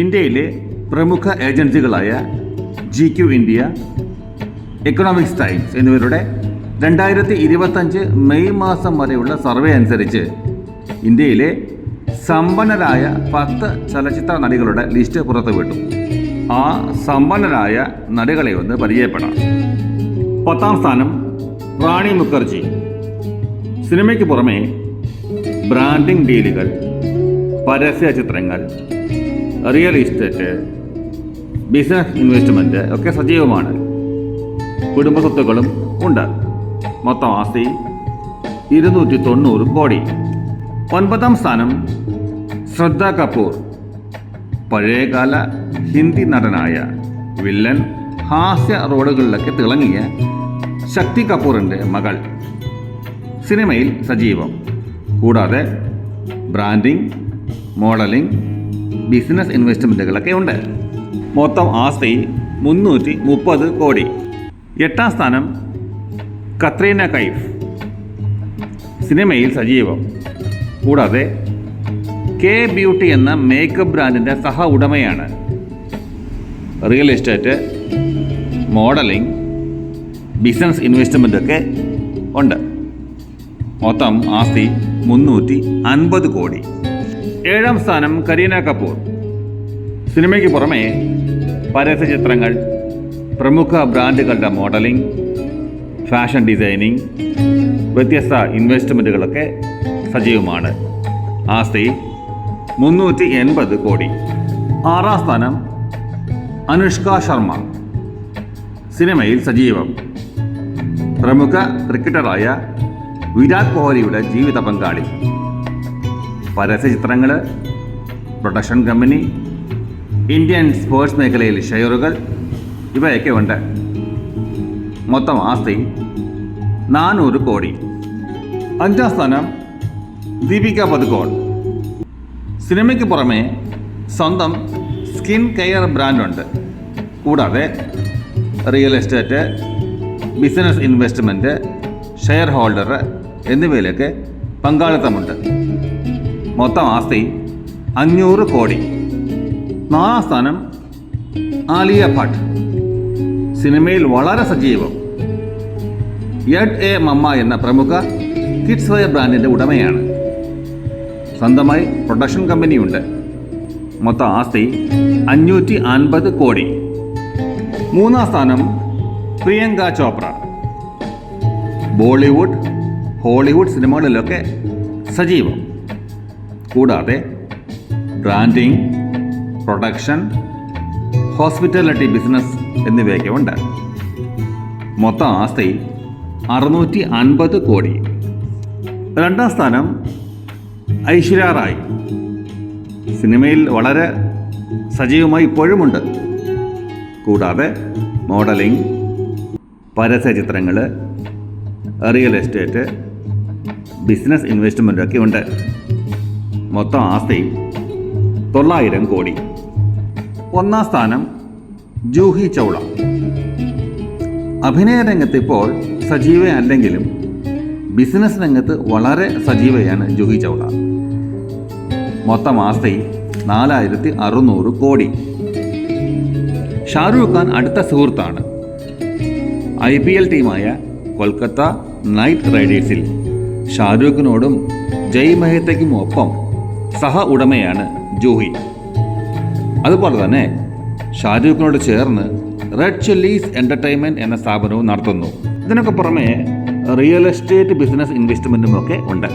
ഇന്ത്യയിലെ പ്രമുഖ ഏജൻസികളായ G Q India Economics Times എന്നിവരുടെ രണ്ടായിരത്തി ഇരുപത്തഞ്ച് മെയ് മാസം വരെയുള്ള സർവേ അനുസരിച്ച് ഇന്ത്യയിലെ സമ്പന്നരായ പത്ത് ചലച്ചിത്ര നടികളുടെ ലിസ്റ്റ് പുറത്തുവിട്ടു. ആ സമ്പന്നരായ നടികളെ ഒന്ന് പരിചയപ്പെടാം. പത്താം സ്ഥാനം റാണി മുഖർജി. സിനിമയ്ക്ക് പുറമെ ബ്രാൻഡിംഗ് ഡീലുകൾ പരസ്യ ചിത്രങ്ങൾ റിയൽ എസ്റ്റേറ്റ് ബിസിനസ് ഇൻവെസ്റ്റ്മെന്റ് ഒക്കെ സജീവമാണ്. കുടുംബ സ്വത്തുക്കളും ഉണ്ട്. മൊത്തം ആസ്തി ഇരുന്നൂറ്റി തൊണ്ണൂറ് കോടി. ഒൻപതാം സ്ഥാനം ശ്രദ്ധ കപൂർ. പഴയകാല ഹിന്ദി നടനായ വില്ലൻ ഹാസ്യ റോഡുകളിലൊക്കെ തിളങ്ങിയ ശക്തി കപൂറിന്റെ മകൾ. സിനിമയിൽ സജീവം. കൂടാതെ ബ്രാൻഡിംഗ് മോഡലിംഗ് ബിസിനസ് ഇൻവെസ്റ്റ്മെന്റുകളൊക്കെ ഉണ്ട്. മൊത്തം ആസ്തി മുന്നൂറ്റി മുപ്പത് കോടി. എട്ടാം സ്ഥാനം കത്രീന കൈഫ്. സിനിമയിൽ സജീവം. കൂടാതെ കെ ബ്യൂട്ടി എന്ന മേക്കപ്പ് ബ്രാൻഡിന്റെ സഹ ഉടമയാണ്. Real estate modelling business investment ഒക്കെ ഉണ്ട്. മൊത്തം ആസ്തി മുന്നൂറ്റി അൻപത് കോടി. ഏഴാം സ്ഥാനം കരീന കപൂർ. സിനിമയ്ക്ക് പുറമെ പരസ്യ ചിത്രങ്ങൾ പ്രമുഖ ബ്രാൻഡുകളുടെ മോഡലിംഗ് ഫാഷൻ ഡിസൈനിങ് വ്യത്യസ്ത ഇൻവെസ്റ്റ്മെന്റുകളൊക്കെ സജീവമാണ്. ആസ്തി മുന്നൂറ്റി എൺപത് കോടി. ആറാം സ്ഥാനം അനുഷ്ക ശർമ്മ. സിനിമയിൽ സജീവം. പ്രമുഖ ക്രിക്കറ്ററായ വിരാട് കോഹ്ലിയുടെ ജീവിത പങ്കാളി. പരസ്യ ചിത്രങ്ങൾ പ്രൊഡക്ഷൻ കമ്പനി ഇന്ത്യൻ സ്പോർട്സ് മേഖലയിൽ ഷെയറുകൾ ഇവയൊക്കെ ഉണ്ട്. മൊത്തം ആസ്തി നാനൂറ് കോടി. അഞ്ചാം സ്ഥാനം ദീപിക പതുക്കോൺ സിനിമയ്ക്ക് പുറമെ സ്വന്തം സ്കിൻ കെയർ ബ്രാൻഡുണ്ട്. കൂടാതെ real estate business investment share holder എന്നിവയിലൊക്കെ പങ്കാളിത്തമുണ്ട്. മൊത്തം ആസ്തി അഞ്ഞൂറ് കോടി. നാലാം സ്ഥാനം ആലിയ ഭട്ട്. സിനിമയിൽ വളരെ സജീവം. യഡ് എ മമ്മ എന്ന പ്രമുഖ കിഡ്സ് വെയർ ബ്രാൻഡിന്റെ ഉടമയാണ്. സ്വന്തമായി പ്രൊഡക്ഷൻ കമ്പനിയുണ്ട്. മൊത്തം ആസ്തി അഞ്ഞൂറ്റി അൻപത് കോടി. മൂന്നാം സ്ഥാനം പ്രിയങ്ക ചോപ്ര. ബോളിവുഡ് ഹോളിവുഡ് സിനിമകളിലൊക്കെ സജീവം. കൂടാതെ ബ്രാൻഡിംഗ് പ്രൊഡക്ഷൻ ഹോസ്പിറ്റാലിറ്റി ബിസിനസ് എന്നിവയൊക്കെ ഉണ്ട്. മൊത്തം ആസ്തി അറുന്നൂറ്റി അൻപത് കോടി. രണ്ടാം സ്ഥാനം ഐശ്വര്യ റായ്. സിനിമയിൽ വളരെ സജീവമായി ഇപ്പോഴുമുണ്ട് കൂടാതെ മോഡലിംഗ് പരസ്യ ചിത്രങ്ങൾ റിയൽ എസ്റ്റേറ്റ് ബിസിനസ് ഇൻവെസ്റ്റ്മെന്റൊക്കെ ഉണ്ട്. മൊത്തം ആസ്തി തൊള്ളായിരം കോടി. ഒന്നാം സ്ഥാനം ജൂഹി ചൗള. അഭിനയ രംഗത്ത് ഇപ്പോൾ സജീവയല്ലെങ്കിലും ബിസിനസ് രംഗത്ത് വളരെ സജീവയാണ് ജൂഹി ചൗള. മൊത്തം ആസ്തി നാലായിരത്തി അറുന്നൂറ് കോടി. ഷാരൂഖ് ഖാൻ അടുത്ത സുഹൃത്താണ്. ഐ പി എൽ ടീമായ കൊൽക്കത്ത നൈറ്റ് റൈഡേഴ്സിൽ ഷാരൂഖിനോടും ജയ് മെഹത്തയ്ക്കും ഒപ്പം സഹ ഉടമയാണ് ജൂഹി. അതുപോലെ തന്നെ ഷാരൂഖിനോട് ചേർന്ന് റെഡ് ചില്ലീസ് എന്റർടൈൻമെന്റ് എന്ന സ്ഥാപനവും നടത്തുന്നു. ഇതിനൊക്കെ പുറമെ റിയൽ എസ്റ്റേറ്റ് ബിസിനസ് ഇൻവെസ്റ്റ്മെന്റും ഒക്കെ ഉണ്ട്.